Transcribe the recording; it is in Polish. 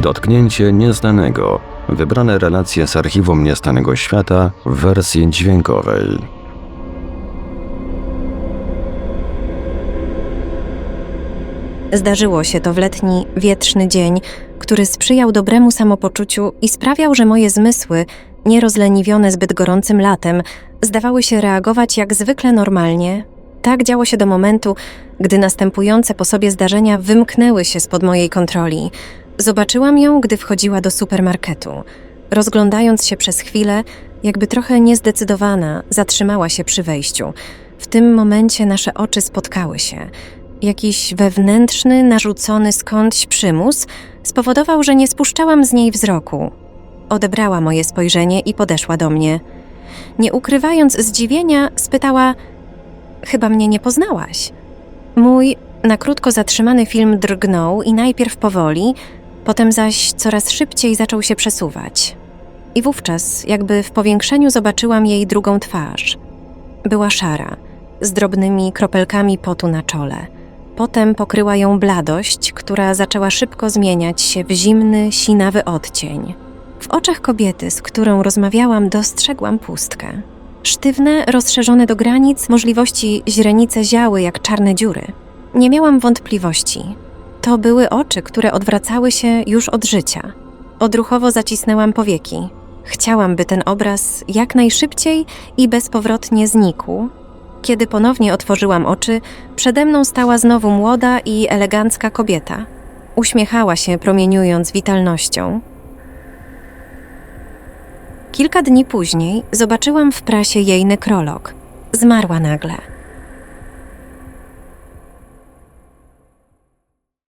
Dotknięcie nieznanego. Wybrane relacje z archiwum Niestanego Świata w wersji dźwiękowej. Zdarzyło się to w letni, wietrzny dzień, który sprzyjał dobremu samopoczuciu i sprawiał, że moje zmysły, nierozleniwione zbyt gorącym latem, zdawały się reagować jak zwykle normalnie. Tak działo się do momentu, gdy następujące po sobie zdarzenia wymknęły się spod mojej kontroli. Zobaczyłam ją, gdy wchodziła do supermarketu. Rozglądając się przez chwilę, jakby trochę niezdecydowana, zatrzymała się przy wejściu. W tym momencie nasze oczy spotkały się. Jakiś wewnętrzny, narzucony skądś przymus spowodował, że nie spuszczałam z niej wzroku. Odebrała moje spojrzenie i podeszła do mnie. Nie ukrywając zdziwienia, spytała: Chyba mnie nie poznałaś. Mój na krótko zatrzymany film drgnął i najpierw powoli, potem zaś coraz szybciej zaczął się przesuwać. I wówczas, jakby w powiększeniu, zobaczyłam jej drugą twarz. Była szara, z drobnymi kropelkami potu na czole. Potem pokryła ją bladość, która zaczęła szybko zmieniać się w zimny, sinawy odcień. W oczach kobiety, z którą rozmawiałam, dostrzegłam pustkę. Sztywne, rozszerzone do granic możliwości źrenice ziały jak czarne dziury. Nie miałam wątpliwości. To były oczy, które odwracały się już od życia. Odruchowo zacisnęłam powieki. Chciałam, by ten obraz jak najszybciej i bezpowrotnie znikł. Kiedy ponownie otworzyłam oczy, przede mną stała znowu młoda i elegancka kobieta. Uśmiechała się, promieniując witalnością. Kilka dni później zobaczyłam w prasie jej nekrolog. Zmarła nagle.